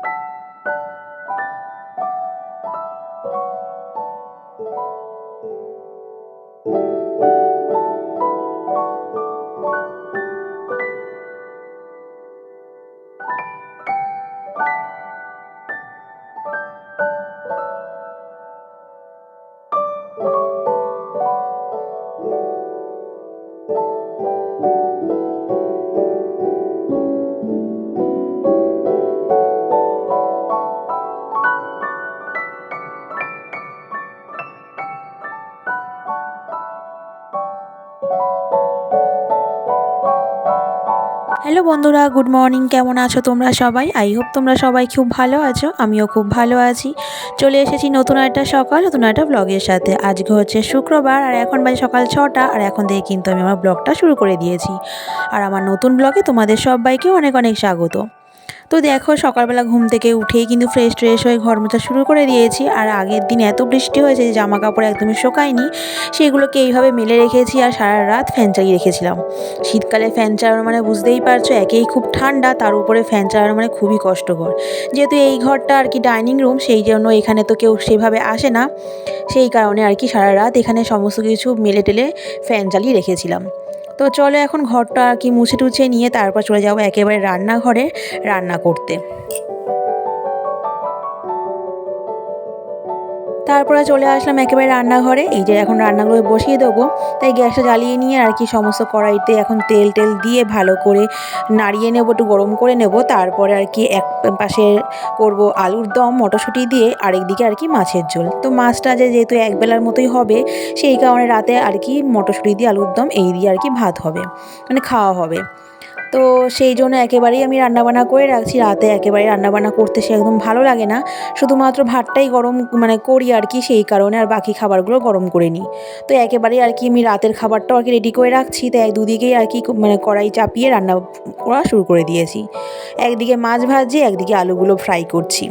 you hello বন্ধুরা, good morning. কেমন আছো তোমরা সবাই? আই হোপ তোমরা সবাই খুব ভালো আছো, আমিও খুব ভালো আছি। চলে এসেছি নতুন একটা সকাল, নতুন একটা ব্লগের সাথে। আজকে হচ্ছে শুক্রবার আর এখন বাজে সকাল ছটা, আর এখন থেকে কিন্তু আমি আমার ব্লগটা শুরু করে দিয়েছি। আর আমার নতুন ব্লগে তোমাদের সবাইকে অনেক অনেক স্বাগত। তো দেখো, সকালবেলা ঘুম থেকে উঠেই কিন্তু ফ্রেশ ট্রেশ হয়ে ঘর মোছা শুরু করে দিয়েছি। আর আগের দিন এত বৃষ্টি হয়েছে যে জামা কাপড় একদমই শোকায়নি। সেগুলোকে এইভাবে মেলে রেখেছি আর সারা রাত ফ্যান চালিয়ে রেখেছিলাম। শীতকালে ফ্যান চালানো মানে বুঝতেই পারছ, একেই খুব ঠান্ডা, তার উপরে ফ্যান চালানো মানে খুবই কষ্টকর। যেহেতু এই ঘরটা আর কি ডাইনিং রুম সেই জন্য এখানে তো কেউ সেভাবে আসে না। সেই কারণে আর কি সারা রাত এখানে সমস্ত কিছু মেলে টেলে ফ্যান চালিয়ে রেখেছিলাম। তো চলো এখন ঘরটা আর কি মুছে টুছে নিয়ে তারপর চলে যাব একেবারে রান্নাঘরে রান্না করতে। তারপরে চলে আসলাম একেবারে রান্নাঘরে। এই যে এখন রান্নাগুলো বসিয়ে দেবো। তাই গ্যাসটা জ্বালিয়ে নিয়ে আর কি সমস্ত কড়াইতে এখন তেল টেল দিয়ে ভালো করে নাড়িয়ে নেব, একটু গরম করে নেব। তারপরে আর কি এক পাশে করব আলুর দম, মটরশুঁটি দিয়ে আরেকদিকে আর কি মাছের ঝোল। তো মাছটা যে যেহেতু একবেলার মতোই হবে, সেই কারণে রাতে আর কি মটরশুঁটি দিয়ে আলুর দম, এই দিয়ে আর কি ভাত হবে মানে খাওয়া হবে। তো সেই জন্য একেবারেই আমি রান্নাবান্না করে রাখছি। রাতে একেবারে রান্নাবান্না করতে সে একদম ভালো লাগে না। শুধুমাত্র ভাতটাই গরম মানে করি আর কি সেই কারণে, আর বাকি খাবারগুলো গরম করে নিই। তো একেবারেই আর কি আমি রাতের খাবারটাও আর কি রেডি করে রাখছি। তো এক দুদিকেই আর কি মানে কড়াই চাপিয়ে রান্না করা শুরু করে দিয়েছি। একদিকে মাছ ভাজি, একদিকে আলুগুলো ফ্রাই করছি।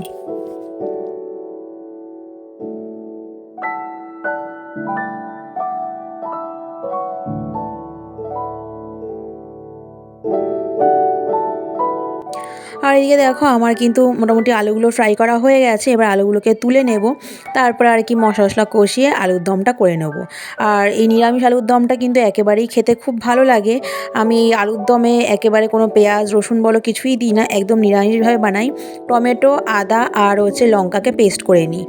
এদিকে দেখো আমার কিন্তু মোটামুটি আলুগুলো ফ্রাই করা হয়ে গেছে। এবার আলুগুলোকে তুলে নেব। তারপর আর কি মশলা মশলা কষিয়ে আলুর দমটা করে নেব। আর এই নিরামিষ আলুর দমটা কিন্তু একেবারেই খেতে খুব ভালো লাগে। আমি এই আলুর দমে একেবারে কোনো পেঁয়াজ, রসুন বলো কিছুই দিই না। একদম নিরামিষভাবে বানাই। টমেটো, আদা আর হচ্ছে লঙ্কাকে পেস্ট করে নিই।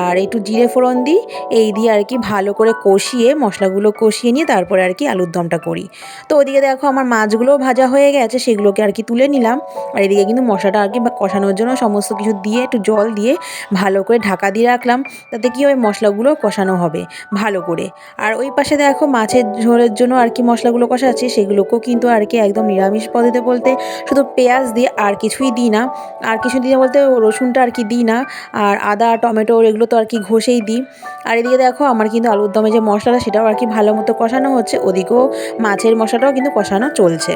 আর একটু জিরে ফোড়ন দিই। এই দিয়ে আর কি ভালো করে কষিয়ে মশলাগুলো কষিয়ে নিয়ে তারপরে আর কি আলুর দমটা করি। তো ওদিকে দেখো আমার মাছগুলোও ভাজা হয়ে গেছে। সেগুলোকে আর কি তুলে নিলাম। আর এদিকে কিন্তু মশলাটা কি কষানোর জন্য সমস্ত কিছু দিয়ে একটু জল দিয়ে ভালো করে ঢাকা দিয়ে রাখলাম। তাতে কি ওই মশলাগুলো কষানো হবে ভালো করে। আর ওই পাশে দেখো মাছের ঝোলের জন্য আর কি মশলাগুলো কষাচ্ছি, সেগুলোকেও কিন্তু আর কি একদম নিরামিষ পদ্ধতিতে বলতে শুধু পেঁয়াজ দিয়ে আর কিছুই দিই না। আর কিছু দিই না বলতে রসুনটা আর কি দিই না। আর আদা, টমেটো এগুলো তো আর কি ঘষেই দিই। আর এদিকে দেখো আমার কিন্তু আলুর দমে যে মশলাটা সেটাও আর কি ভালো মতো কষানো হচ্ছে, ওদিকেও মাছের মশলাটাও কিন্তু কষানো চলছে।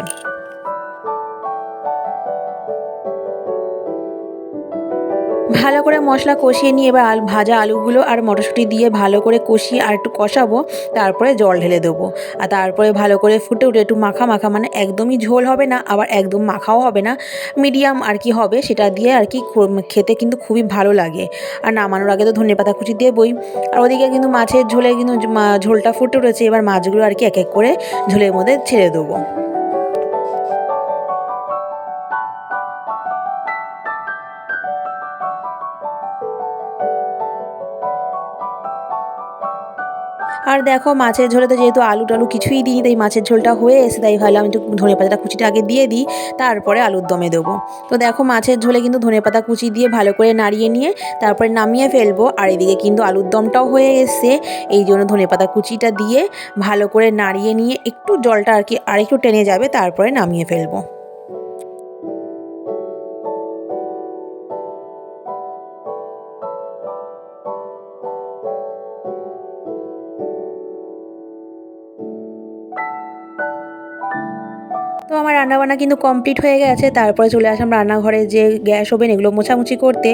ভালো করে মশলা কষিয়ে নিয়ে এবার আল ভাজা আলুগুলো আর মটরশুঁটি দিয়ে ভালো করে কষিয়ে আর একটু কষাবো, তারপরে জল ঢেলে দেবো। আর তারপরে ভালো করে ফুটে উঠে একটু মাখা মাখা মানে একদমই ঝোল হবে না, আবার একদম মাখাও হবে না। মিডিয়াম আর কি হবে সেটা দিয়ে আর কি খেতে কিন্তু খুবই ভালো লাগে। আর নামানোর আগে তো ধনে পাতা কুচি দিয়ে বই। আর ওদিকে কিন্তু মাছের ঝোলে কিন্তু ঝোলটা ফুটে উঠেছে, এবার মাছগুলো আর কি এক এক করে ঝোলের মধ্যে ছেড়ে দেবো। আর দেখো মাছের ঝোলে তো যেহেতু আলু টালু কিছুই দিই তাই মাছের ঝোলটা হয়ে এসে তাই ভালো আমি একটু ধনে পাতাটা কুচিটা আগে দিয়ে দিই, তারপরে আলুর দমে দেবো। তো দেখো মাছের ঝোলে কিন্তু ধনে পাতা কুচি দিয়ে ভালো করে নাড়িয়ে নিয়ে তারপরে নামিয়ে ফেলব, আর এদিকে কিন্তু আলুর দমটাও হয়ে এসছে। এই জন্য ধনে পাতা কুচিটা দিয়ে ভালো করে নাড়িয়ে নিয়ে একটু জলটা আর কি আরেকটু টেনে যাবে, তারপরে নামিয়ে ফেলব। আমার রান্নাবান্না কিন্তু কমপ্লিট হয়ে গেছে, তারপরে চলে আসলাম রান্নাঘরে যে গ্যাস ওভেন এগুলো মোছামুছি করতে।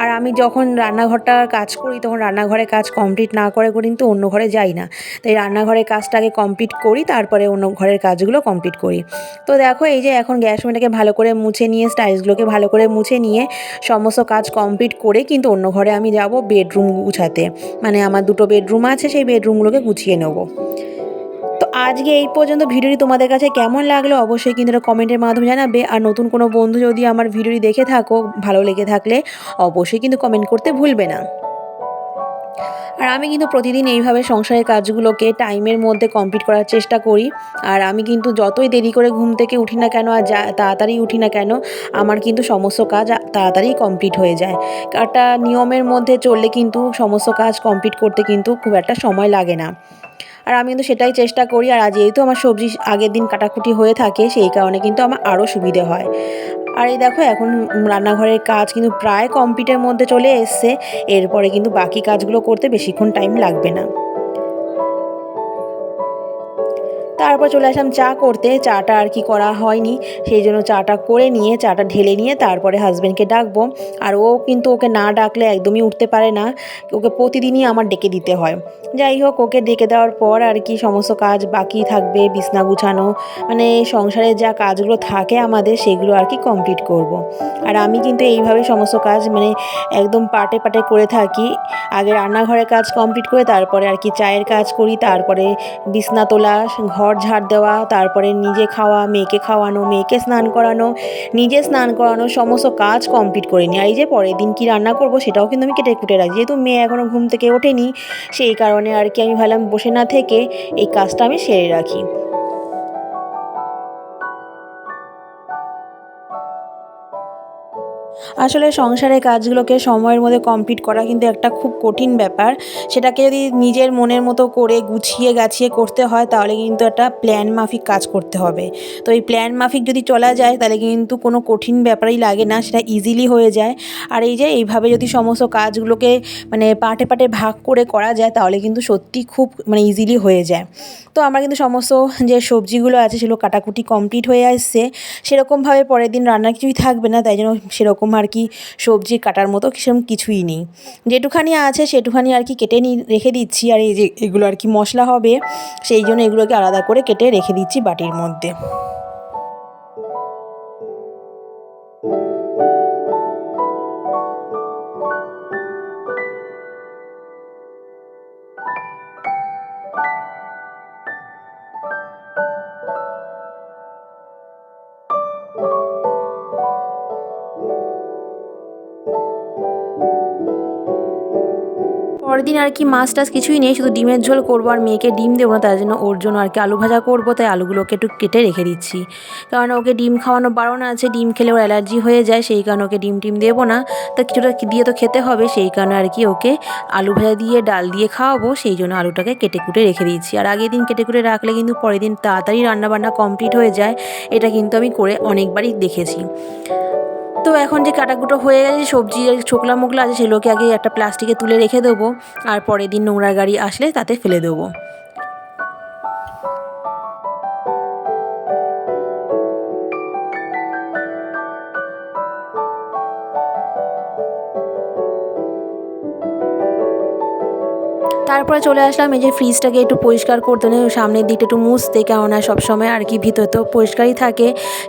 আর আমি যখন রান্নাঘরটার কাজ করি, তখন রান্নাঘরে কাজ কমপ্লিট না করে কিন্তু অন্য ঘরে যাই না। তাই রান্নাঘরের কাজটাকে কমপ্লিট করি, তারপরে অন্য ঘরের কাজগুলো কমপ্লিট করি। তো দেখো, এই যে এখন গ্যাস ওভেনটাকে ভালো করে মুছে নিয়ে, স্টাইলসগুলোকে ভালো করে মুছে নিয়ে সমস্ত কাজ কমপ্লিট করে কিন্তু অন্য ঘরে আমি যাব বেডরুম গুছাতে। মানে আমার দুটো বেডরুম আছে, সেই বেডরুমগুলোকে গুছিয়ে নেব। তো আজকে এই পর্যন্ত ভিডিওটি তোমাদের কাছে কেমন লাগল অবশ্যই কিন্তু কমেন্টের মাধ্যমে জানাবে। আর নতুন কোনো বন্ধু যদি আমার ভিডিওটি দেখে থাকো, ভালো লেগে থাকলে অবশ্যই কিন্তু কমেন্ট করতে ভুলবে না। আর আমি কিন্তু প্রতিদিন এইভাবে সংসারের কাজগুলোকে টাইমের মধ্যে কমপ্লিট করার চেষ্টা করি। আর আমি কিন্তু যতই দেরি করে ঘুম থেকে উঠি না কেন আর যা, তাড়াতাড়ি উঠি না কেন, আমার কিন্তু সমস্ত কাজ তাড়াতাড়ি কমপ্লিট হয়ে যায়। একটা নিয়মের মধ্যে চললে কিন্তু সমস্ত কাজ কমপ্লিট করতে কিন্তু খুব একটা সময় লাগে না। আর আমি কিন্তু সেটাই চেষ্টা করি। আর যেহেতু আমার সবজি আগের দিন কাটাকুটি হয়ে থাকে, সেই কারণে কিন্তু আমার আরও সুবিধে হয়। আর এই দেখো, এখন রান্নাঘরের কাজ কিন্তু প্রায় কমপ্লিটের মধ্যে চলে এসছে। এরপরে কিন্তু বাকি কাজগুলো করতে বেশিক্ষণ টাইম লাগবে না। তারপর চলে আসলাম চা করতে। চাটা আর কি করা হয়নি। সেই জন্য চাটা করে নিয়ে, চাটা ঢেলে নিয়ে তারপরে হাজব্যান্ডকে ডাকবো। আর ও কিন্তু ওকে না ডাকলে একদমই উঠতে পারে না। ওকে প্রতিদিনই আমার ডেকে দিতে হয়। যাই হোক, ওকে ডেকে দেওয়ার পর আর কি সমস্ত কাজ বাকি থাকবে, বিছনা গুছানো মানে সংসারের যা কাজগুলো থাকে আমাদের, সেগুলো আর কি কমপ্লিট করব। আর আমি কিন্তু এইভাবে সমস্ত কাজ মানে একদম পাটে পাটে করে থাকি। আগে রান্নাঘরের কাজ কমপ্লিট করে তারপরে আর কি চায়ের কাজ করি, তারপরে বিছনা তোলা, ঘর ঝাড় দেওয়া, তারপরে নিজে খাওয়া, মেয়েকে খাওয়ানো, মেয়েকে স্নান করানো, নিজে স্নান করানো, সমস্ত কাজ কমপ্লিট করে নিই আর এই যে পরের দিন কি রান্না করব সেটাও কিন্তু আমি কেটে কুটে রাখি। যেহেতু মেয়ে এখনও ঘুম থেকে ওঠেনি, সেই কারণে আর কি আমি ভাবলাম বসে না থেকে এই কাজটা আমি সেরে রাখি। আসলে সংসারের কাজগুলোকে সময়ের মধ্যে কমপ্লিট করা কিন্তু একটা খুব কঠিন ব্যাপার। সেটাকে যদি নিজের মনের মতো করে গুছিয়ে গাছিয়ে করতে হয়, তাহলে কিন্তু একটা প্ল্যান মাফিক কাজ করতে হবে। তো এই প্ল্যান মাফিক যদি চলা যায়, তাহলে কিন্তু কোনো কঠিন ব্যাপারই লাগে না, সেটা ইজিলি হয়ে যায়। আর এই যে এইভাবে যদি সমস্ত কাজগুলোকে মানে পাটে পাটে ভাগ করে করা যায়, তাহলে কিন্তু সত্যি খুব মানে ইজিলি হয়ে যায়। তো আমার কিন্তু সমস্ত যে সবজিগুলো আছে, সেগুলো কাটাকুটি কমপ্লিট হয়ে আসছে। সেরকমভাবে পরের দিন রান্না কিছুই থাকবে না, তাই জন্য সেরকম আর কি সবজি কাটার মতো সেরকম কিছুই নেই। যেটুখানি আছে সেটুখানি আর কি কেটে নিয়ে রেখে দিচ্ছি আর এই যে এগুলো আর কি মশলা হবে, সেই জন্য এগুলোকে আলাদা করে কেটে রেখে দিচ্ছি বাটির মধ্যে। দিন আর কি মাছ টাছ কিছুই নেই, শুধু ডিমের ঝোল করব আর মেয়েকে ডিম দেবো না, তার জন্য ওর জন্য আর কি আলু ভাজা করব, তাই আলুগুলোকে একটু কেটে রেখে দিচ্ছি। কারণ ওকে ডিম খাওয়ানো বারণ আছে, ডিম খেলে ওর অ্যালার্জি হয়ে যায়, সেই কারণে ওকে ডিম টিম দেবো না। তা কিছুটা দিয়ে তো খেতে হবে, সেই কারণে আর কি ওকে আলু ভাজা দিয়ে, ডাল দিয়ে খাওয়াবো, সেই জন্য আলুটাকে কেটে কুটে রেখে দিচ্ছি। আর আগের দিন কেটে কুটে রাখলে কিন্তু পরের দিন তাড়াতাড়ি রান্নাবান্না কমপ্লিট হয়ে যায়, এটা কিন্তু আমি করে অনেকবারই দেখেছি। তো এখন যে কাটাকুটো হয়ে গেছে সবজি ছোকলা মোকলা আছে, সেগুলোকে আগে একটা প্লাস্টিকে তুলে রেখে দেবো। আর পরের দিন নোংরা গাড়ি আসলে তাতে ফেলে দেবো। তারপরে চলে আসলাম, এই যে ফ্রিজটাকে একটু পরিষ্কার করতে নেই সামনের দিকটা একটু মুছতে, কেননা সবসময় আর কি ভিতরে তো পরিষ্কারই থাকে।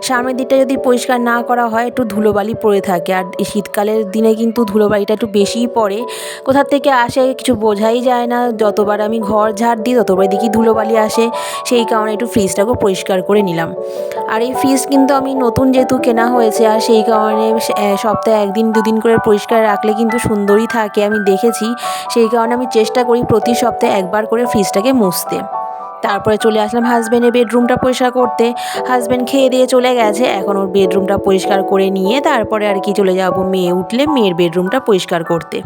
সামনের দিকটা যদি পরিষ্কার না করা হয়, একটু ধুলোবালি পড়ে থাকে। আর শীতকালের দিনে কিন্তু ধুলোবালিটা একটু বেশিই পড়ে। কোথার থেকে আসে কিছু বোঝাই যায় না। যতবার আমি ঘর ঝাড় দিই, ততবার দেখি ধুলোবালি আসে। সেই কারণে একটু ফ্রিজটাকেও পরিষ্কার করে নিলাম। আর এই ফ্রিজ কিন্তু আমি নতুন যেহেতু কেনা হয়েছে, আর সেই কারণে সপ্তাহে একদিন দুদিন করে পরিষ্কার রাখলে কিন্তু সুন্দরই থাকে, আমি দেখেছি। সেই কারণে আমি চেষ্টা করি প্রতি সপ্তাহে একবার করে ফ্রিজটাকে মুছতে। তারপরে চলে আসলাম হাজব্যান্ডের বেডরুমটা পরিষ্কার করতে। হাজব্যান্ড খেয়ে দিয়ে চলে গেছে, এখন ওর বেডরুমটা পরিষ্কার করে নিয়ে তারপরে আর কি চলে যাব মেয়ে উঠলে মেয়ের বেডরুমটা পরিষ্কার করতে।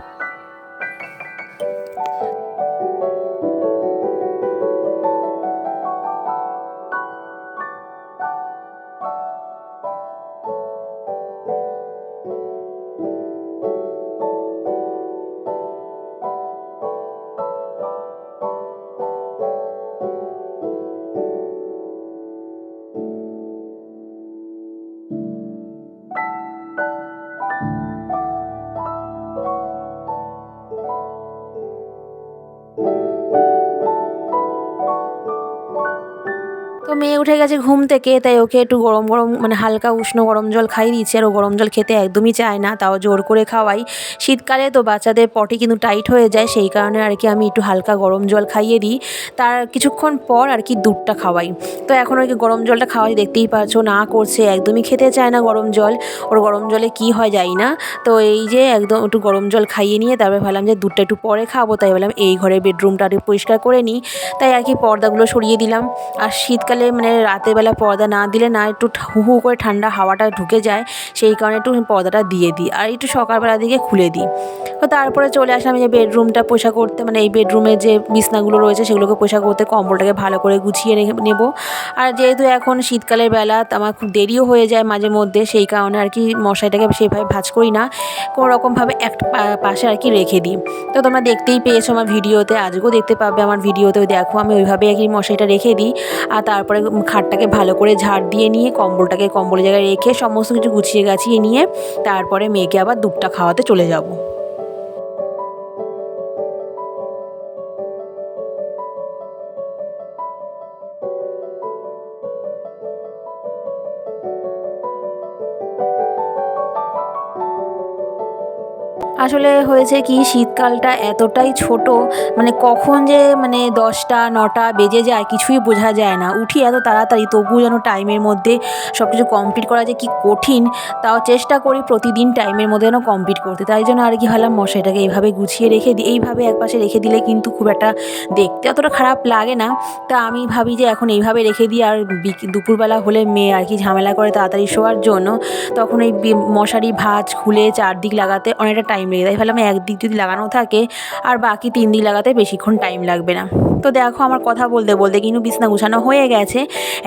মেয়ে উঠে গেছে ঘুম থেকে, তাই ওকে একটু গরম গরম মানে হালকা উষ্ণ গরম জল খাইয়ে দিচ্ছি আর ও গরম জল খেতে একদমই চায় না, তাও জোর করে খাওয়াই। শীতকালে তো বাচ্চাদের পটি কিন্তু টাইট হয়ে যায়, সেই কারণে আর কি আমি একটু হালকা গরম জল খাইয়ে দিই। তার কিছুক্ষণ পর আর কি দুধটা খাওয়াই। তো এখন আর কি গরম জলটা খাওয়াই, দেখতেই পাচ্ছ না করছে, একদমই খেতে চায় না গরম জল। ওর গরম জলে কি হয় যাই না। তো এই যে একদম একটু গরম জল খাইয়ে নিয়ে তারপরে ভাবলাম যে দুধটা একটু পরে খাব, তাই বললাম এই ঘরের বেডরুমটা একটু পরিষ্কার করে নিই। তাই আর কি পর্দাগুলো সরিয়ে দিলাম। আর শীতকালে মানে রাতের বেলা পর্দা না দিলে না, একটু হু হু করে ঠান্ডা হাওয়াটা ঢুকে যায়, সেই কারণে একটু পর্দাটা দিয়ে দিই আর একটু সকালবেলা দিকে খুলে দিই। তো তারপরে চলে আসলাম যে বেডরুমটা পোষা করতে মানে এই বেডরুমে যে বিছনাগুলো রয়েছে সেগুলোকে পোষা করতে, কম্বলটাকে ভালো করে গুছিয়ে নেব। আর যেহেতু এখন শীতকালের বেলা আমার খুব দেরিও হয়ে যায় মাঝে মধ্যে, সেই কারণে আর কি মশাইটাকে সেভাবে ভাজ করি না, কোনো রকমভাবে এক পাশে আর কি রেখে দিই। তো তোমরা দেখতেই পেয়েছ আমার ভিডিওতে, আজকেও দেখতে পাবে আমার ভিডিওতেও দেখো আমি ওইভাবে আর কি মশাইটা রেখে দিই। আর তারপরে খাটটাকে ভালো করে ঝাড় দিয়ে নিয়ে কম্বলটাকে কম্বলের জায়গায় রেখে সমস্ত কিছু গুছিয়ে গাছিয়ে নিয়ে তারপরে মেয়েকে আবার দুধটা খাওয়াতে চলে যাব। আসলে হয়েছে কি, শীতকালটা এতটাই ছোট মানে কখন যে মানে দশটা, নটা বেজে যায় কিছুই বোঝা যায় না। উঠি এত তাড়াতাড়ি, তবুও যেন টাইমের মধ্যে সব কিছু কমপ্লিট করা যে কি কঠিন, তাও চেষ্টা করি প্রতিদিন টাইমের মধ্যে যেন কমপ্লিট করতে। তাই জন্য আর কি ভাবলাম মশাইটাকে এইভাবে গুছিয়ে রেখে দিই এইভাবে একপাশে রেখে দিলে কিন্তু খুব একটা দেখতে অতটা খারাপ লাগে না। তা আমি ভাবি যে এখন এইভাবে রেখে দিই, আর দুপুরবেলা হলে মেয়ে আর কি ঝামেলা করে তাড়াতাড়ি শোয়ার জন্য, তখন এই মশারি ভাঁজ খুলে চারদিক লাগাতে অনেকটা টাইম তাই ভাবলাম একদিক যদি লাগানো থাকে আর বাকি তিন দিক লাগাতে বেশিক্ষণ টাইম লাগবে না। তো দেখো আমার কথা বলতে বলতে কিন্তু বিছনা গুছানো হয়ে গেছে।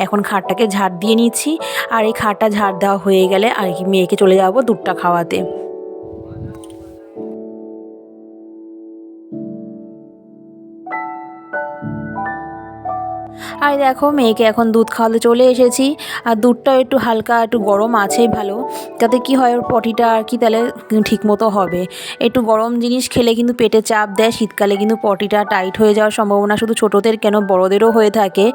এখন খাটটাকে ঝাড় দিয়ে নিচ্ছি। আর এই খাটটা ঝাড় দেওয়া হয়ে গেলে আর কি মেয়েকে চলে যাব দুধটা খাওয়াতে। আর দেখো মেয়েকে এখন দুধ খাওয়াতে চলে এসেছি। আর দুধটাও একটু হালকা, একটু গরম আছে ভালো। তাতে কি হয় ওর পটিটা আর কি তাহলে ঠিক মতো হবে। একটু গরম জিনিস খেলে কিন্তু পেটে চাপ দেয়। শীতকালে কিন্তু পটিটা টাইট হয়ে যাওয়ার সম্ভাবনা শুধু ছোটোদের কেন, বড়োদেরও হয়ে থাকে।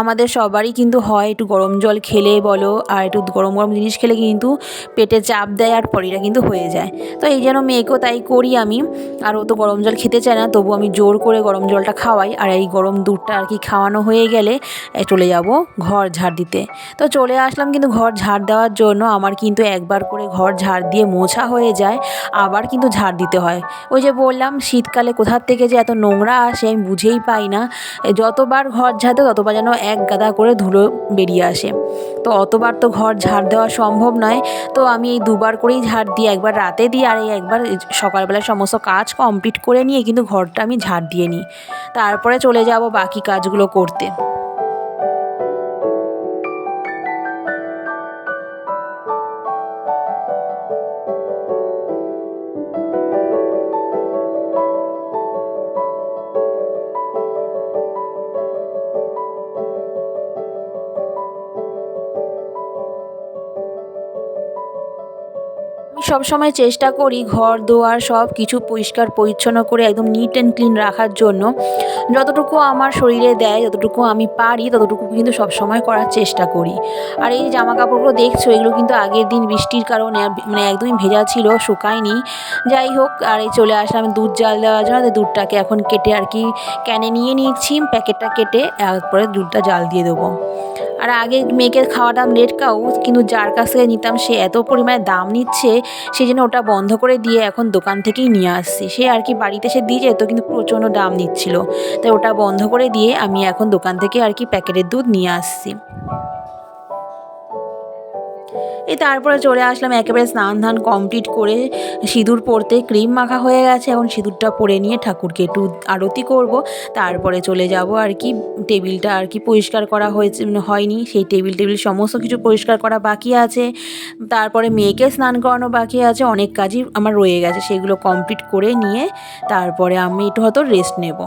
আমাদের সবারই কিন্তু হয় একটু গরম জল খেলে বলো, আর একটু গরম গরম জিনিস খেলে কিন্তু পেটে চাপ দেয় আর পটিটা কিন্তু হয়ে যায়। তো এই যেন মেয়েকেও তাই করি আমি। আর ও তো গরম জল খেতে চায় না, তবু আমি জোর করে গরম জলটা খাওয়াই। আর এই গরম দুধটা আর কি খাওয়ানো হয়ে গেলে চলে যাব ঘর ঝাড় দিতে। তো চলে আসলাম কিন্তু ঘর ঝাড় দেওয়ার জন্য আমার কিন্তু একবার করে ঘর ঝাড় দিয়ে মোছা হয়ে যায়, আবার কিন্তু ঝাড় দিতে হয়। ওই যে বললাম, শীতকালে কোথার থেকে যে এত নোংরা আসে আমি বুঝেই পাই না। যতবার ঘর ঝাড়তে ততবার যেন এক গাদা করে ধুলো বেরিয়ে আসে। তো অতবার তো ঘর ঝাড় দেওয়া সম্ভব নয়। তো আমি এই দুবার করেই ঝাড় দিই, একবার রাতে দিই আর এই একবার সকালবেলা সমস্ত কাজ কমপ্লিট করে নিয়ে কিন্তু ঘরটা আমি ঝাড় দিয়ে নিই। তারপরে চলে যাব বাকি কাজগুলো করতে। সবসময় চেষ্টা করি ঘর, দোয়ার সব কিছু পরিষ্কার, পরিচ্ছন্ন করে একদম নিট অ্যান্ড ক্লিন রাখার জন্য। যতটুকু আমার শরীরে দেয়, যতটুকু আমি পারি, ততটুকু কিন্তু সবসময় করার চেষ্টা করি। আর এই জামা কাপড়গুলো দেখছ, এগুলো কিন্তু আগের দিন বৃষ্টির কারণে মানে একদমই ভেজা ছিল, শুকায়নি। যাই হোক, আর এই চলে আসলাম দুধ জাল দেওয়ার জন্য। দুধটাকে এখন কেটে আর কি ক্যানে নিয়ে নিচ্ছি, প্যাকেটটা কেটে তারপরে দুধটা জাল দিয়ে দেবো। আর আগে মেয়েকে খাওয়াতাম লেট কাউ কিন্তু যার কাছ থেকে নিতাম সে এত পরিমাণে দাম নিচ্ছে সেই জন্য ওটা বন্ধ করে দিয়ে এখন দোকান থেকেই নিয়ে আসছি। সে আর কি বাড়িতে সে দিয়ে যেত, কিন্তু প্রচণ্ড দাম নিচ্ছিল। তাই ওটা বন্ধ করে দিয়ে আমি এখন দোকান থেকে আর কি প্যাকেটের দুধ নিয়ে আসছি। এই তারপরে চলে আসলাম, একেবারে স্নান ধান কমপ্লিট করে সিঁদুর পরতে ক্রিম মাখা হয়ে গেছে, এখন সিঁদুরটা পরে নিয়ে ঠাকুরকে একটু আরতি করব। তারপরে চলে যাব আর কি, টেবিলটা আর কি পরিষ্কার করা হয়েছে মানে হয়নি, সেই টেবিল টেবিল সমস্ত কিছু পরিষ্কার করা বাকি আছে। তারপরে মেয়েকে স্নান করানো বাকি আছে, অনেক কাজই আমার রয়ে গেছে, সেগুলো কমপ্লিট করে নিয়ে তারপরে আমি একটু হয়তো রেস্ট নেব।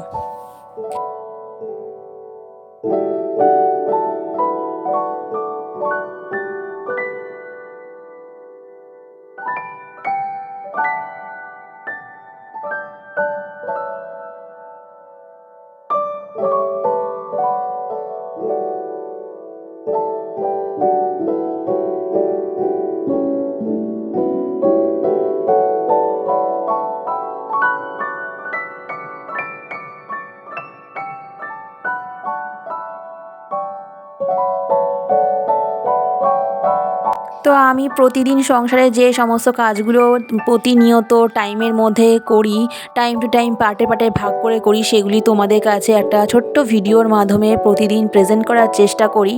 তো আমি প্রতিদিন সংসারে যে সমস্ত কাজগুলো প্রতিনিয়ত টাইমের মধ্যে করি, টাইম টু টাইম পার্টে পার্টে ভাগ করে করি, সেগুলি তোমাদের কাছে একটা ছোট্ট ভিডিওর মাধ্যমে প্রতিদিন প্রেজেন্ট করার চেষ্টা করি।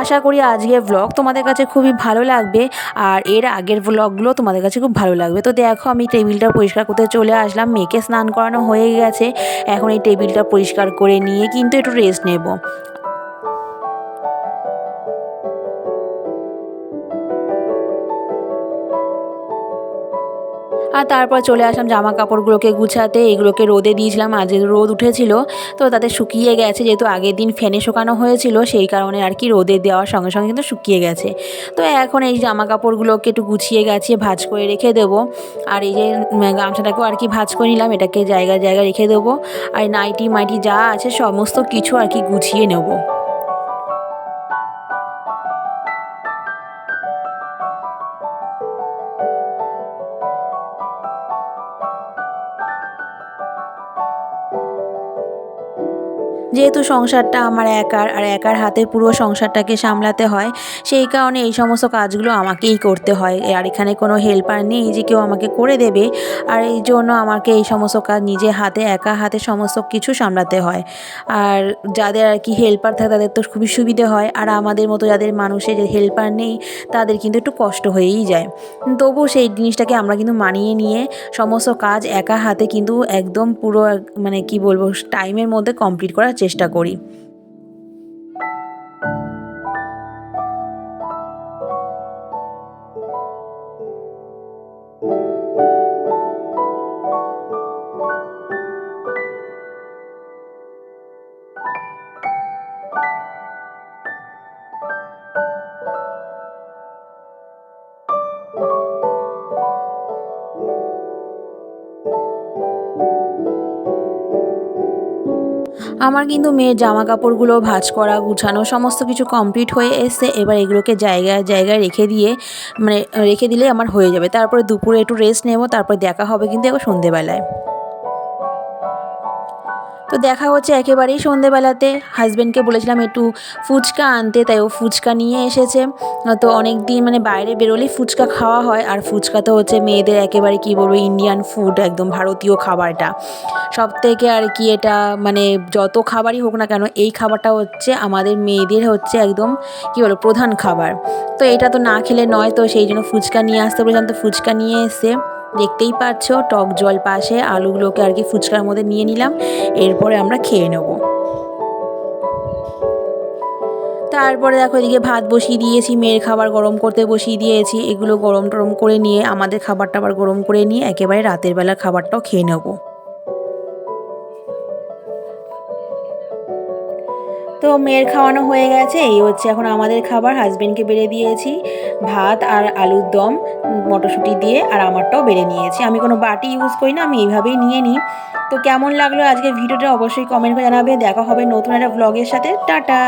আশা করি আজকের ব্লগ তোমাদের কাছে খুবই ভালো লাগবে, আর এর আগের ব্লগগুলো তোমাদের কাছে খুব ভালো লাগবে। তো দেখো আমি টেবিলটা পরিষ্কার করতে চলে আসলাম, মেয়েকে স্নান করানো হয়ে গেছে। এখন এই টেবিলটা পরিষ্কার করে নিয়ে কিন্তু একটু রেস্ট নেব। আর তারপর চলে আসলাম জামা কাপড়গুলোকে গুছাতে। এগুলোকে রোদে দিয়েছিলাম। আজ রোদ উঠেছিল, তো তাতে শুকিয়ে গেছে। যেহেতু আগের দিন ফ্যানে শুকানো হয়েছিল, সেই কারণে আর কি রোদে দেওয়ার সঙ্গে সঙ্গে কিন্তু শুকিয়ে গেছে। তো এখন এই জামা কাপড়গুলোকে একটু গুছিয়ে গেছে ভাজ করে রেখে দেবো। আর এই যে গামছাটাকেও আর কি ভাজ করে নিলাম। এটাকে জায়গায় জায়গায় রেখে দেবো। আর নাইটি মাইটি যা আছে, সমস্ত কিছু আর কি গুছিয়ে নেব। যেহেতু সংসারটা আমার একার আর একার হাতে পুরো সংসারটাকে সামলাতে হয়, সেই কারণে এই সমস্ত কাজগুলো আমাকেই করতে হয়। আর এখানে কোনো হেল্পার নেই যে কেউ আমাকে করে দেবে। আর এই জন্য আমাকে এই সমস্ত কাজ নিজে হাতে, একা হাতে সমস্ত কিছু সামলাতে হয়। আর যাদের আর কি হেল্পার থাকে, তাদের তো খুবই সুবিধে হয়। আর আমাদের মতো যাদের মানুষের যে হেল্পার নেই, তাদের কিন্তু একটু কষ্ট হয়েই যায়। তবু সেই জিনিসটাকে আমরা কিন্তু মানিয়ে নিয়ে সমস্ত কাজ একা হাতে কিন্তু একদম পুরো মানে কি বলব টাইমের মধ্যে কমপ্লিট করার চেষ্টা করি। আমার কিন্তু মেয়ের জামা কাপড়গুলো ভাঁজ করা, গুছানো, সমস্ত কিছু কমপ্লিট হয়ে এসছে এবার এগুলোকে জায়গায় জায়গায় রেখে দিয়ে মানে রেখে দিলে আমার হয়ে যাবে। তারপরে দুপুরে একটু রেস্ট নেব, তারপর দেখা হবে কিন্তু এবার সন্ধেবেলায়। তো দেখা হচ্ছে একেবারেই সন্ধেবেলাতে। হাজব্যান্ডকে বলেছিলাম একটু ফুচকা আনতে, তাই ও ফুচকা নিয়ে এসেছে। তো অনেক দিন মানে বাইরে বেরোলেই ফুচকা খাওয়া হয়। আর ফুচকা তো হচ্ছে মেয়েদের একেবারে কী বলব ইন্ডিয়ান ফুড একদম ভারতীয় খাবারটা। সব থেকে আর কি এটা মানে যত খাবারই হোক না কেন, এই খাবারটা হচ্ছে আমাদের মেয়েদের হচ্ছে একদম কী বলো প্রধান খাবার। তো এটা তো না খেলে নয়, তো সেই জন্য ফুচকা নিয়ে আসতে বলেছিলাম। তো ফুচকা নিয়ে এসে দেখতেই পাচ্ছ টক জল পাশে আলুগুলোকে আর কি ফুচকার মধ্যে নিয়ে নিলাম, এরপরে আমরা খেয়ে নেব। তারপরে দেখো এদিকে ভাত বসিয়ে দিয়েছি, মেয়ের খাবার গরম করতে বসিয়ে দিয়েছি, এগুলো গরম টরম করে নিয়ে আমাদের খাবার টাবার গরম করে নিয়ে একেবারে রাতের বেলা খাবারটাও খেয়ে নেব। তো মেয়ের খাওয়ানো হয়ে গেছে। এই হচ্ছে এখন আমাদের খাবার। হাজবেন্ডকে বেড়ে দিয়েছি। ভাত আর আলুর দম, মটরশুঁটি দিয়ে আর আমারটাও বেড়ে নিয়েছি। আমি কোনো বাটি ইউজ করি না, আমি এইভাবেই নিয়ে নিই। তো কেমন লাগল আজকে ভিডিওটা অবশ্যই কমেন্ট করে জানাবে। দেখা হবে নতুন একটা ব্লগের সাথে। টাটা!